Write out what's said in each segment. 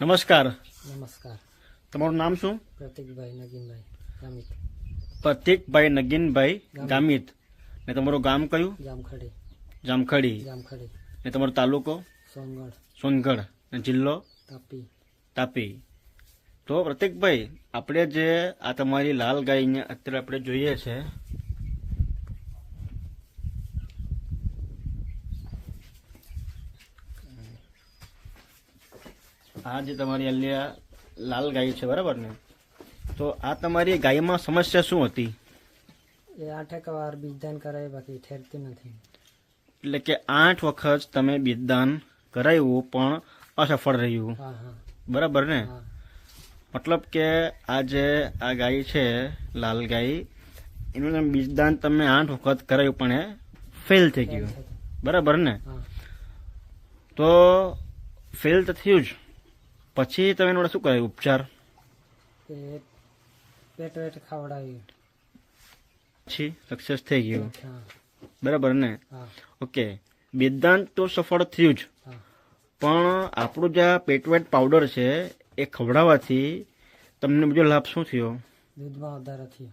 નમસ્કાર. નમસ્કાર. તમારું નામ શું? પ્રતિકભાઈ નગીનભાઈ ગામિત. પ્રતિકભાઈ નગીનભાઈ ગામિત. ને તમારું ગામ કયું? જામખડી. જામખડી. જામખડી. ને તમારો તાલુકો? સોનગઢ. સોનગઢ. ને જિલ્લો? તાપી. તાપી. તો પ્રતિકભાઈ આપણે જે આ તમારી લાલ ગાયને અત્યારે આપણે જોઈએ છે આ જે તમારી અલ્યા લાલ ગાય છે બરાબર ને? તો આ તમારી ગાયમાં સમસ્યા શું હતી? એ આઠેક વાર બીજદાન કરાય બાકી ઠેરતી નથી. એટલે કે આઠ વખત તમે બીજદાન કરાયું પણ અસફળ રહ્યું. બરાબર ને? મતલબ કે આ જે આ ગાય છે લાલ ગાય એનું બીજદાન તમે આઠ વખત કરાયું પણ એ ફેલ થઈ ગયું. બરાબર ને? તો ફેલ તો થયું જ. પછી તમે એનો શું કરાયું? ઉપચાર? પેટ વેટ ખવડાવ્યું. પછી સક્સેસ થઈ ગયું. બરાબર ને? ઓકે. બેદાંત તો સફળ થયું જ. પણ આપણું જે આ પેટવેટ પાવડર છે એ ખવડાવવાથી તમને બીજો લાભ શું થયો? દૂધમાં વધારો થયો.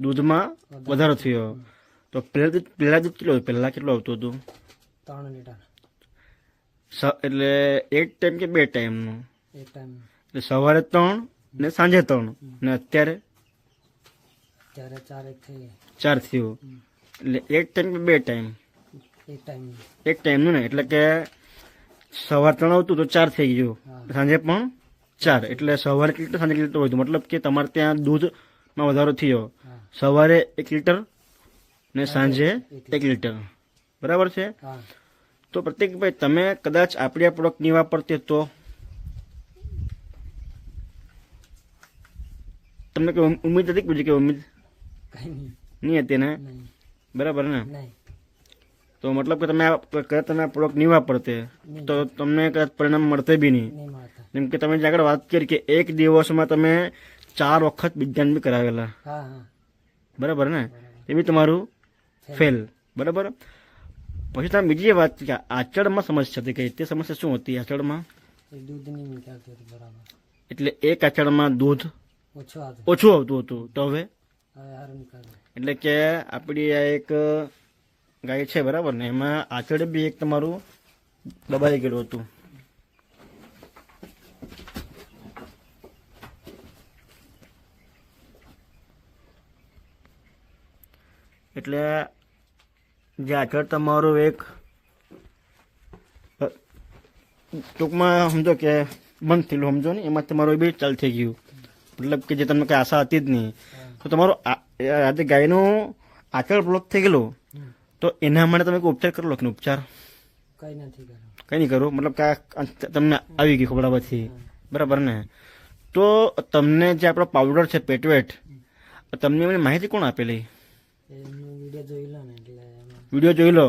દૂધમાં વધારો થયો. તો પહેલા દૂધ પહેલા દૂધ કેટલું? પહેલા કેટલું આવતું હતું? ત્રણ લીટર. એટલે એક ટાઈમ કે બે ટાઈમનું એટલે સવારે ત્રણ ને સાંજે ત્રણ. ને અત્યારે ચાર થયું. એટલે એક ટાઈમ કે બે ટાઈમ એક ટાઈમ ટાઈમનું ને એટલે કે સવાર ત્રણ આવતું તો ચાર થઈ ગયું. સાંજે પણ ચાર. એટલે સવારે એક લીટર સાંજે એક લીટર વધુ મતલબ કે તમારે ત્યાં દૂધમાં વધારો થયો. સવારે એક લીટર ને સાંજે એક લીટર. બરાબર છે? તો પ્રતિકભાઈ તમે કદાચ આપણી આ પ્રોડક્ટ નહીં વાપરતી તો તમને કોઈ ઉમ- ઉમ્મીદ હતી કે બીજી કોઈ ઉમ્મીદ? નહીં. હતી ને? બરાબર ને? તો મતલબ કે તમે આ કદાચ તમે આ પ્રોડક્ટ નહીં વાપરતે તો તમને કદાચ પરિણામ મળતે બી નહીં. જેમ કે તમે જે આગળ વાત કરી કે એક દિવસમાં તમે ચાર વખત વિજ્ઞાન બી કરાવેલા. બરાબર ને? એ બી તમારું ફેલ. બરાબર? પછી તમે બીજી વાત કે આચળમાં સમસ્યા હતી કઈ તે સમસ્યા શું હતી આચળમાં? એટલે એક આચળમાં દૂધ ઓછું આવતું. હતું. તો હવે? એટલે કે આપણી આ એક ગાય છે બરાબર ને? એમાં આચળ બી એક તમારું દબાઈ ગયેલું હતું. એટલે જે આચળ તમારું એક ટૂંકમાં સમજો કે બંધ થયેલું સમજો ને? એમાં તમારું બી ચાલ થઈ ગયું. મતલબ કે જે તમને કઈ આશા હતી જ નહીં. તો તમારો આ ગાયનો ગાયનું આચળ બ્લોક થઈ ગયેલું તો એના માટે તમે કોઈ ઉપચાર કરો લખીને ઉપચાર? કઈ નથી કંઈ નહીં કરું મતલબ કે તમને આવી ગઈ ખબડાવવાથી બરાબર ને? તો તમને જે આપણો પાવડર છે પેટવેટ તમને એમની માહિતી કોણ આપેલી? વીડિયો જોઈ લો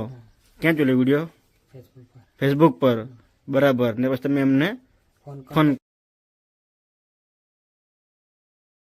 ક્યાં જોઈ લો? વીડિયો ફેસબુક પર. બરાબર. ને પછી તમે એમને ફોન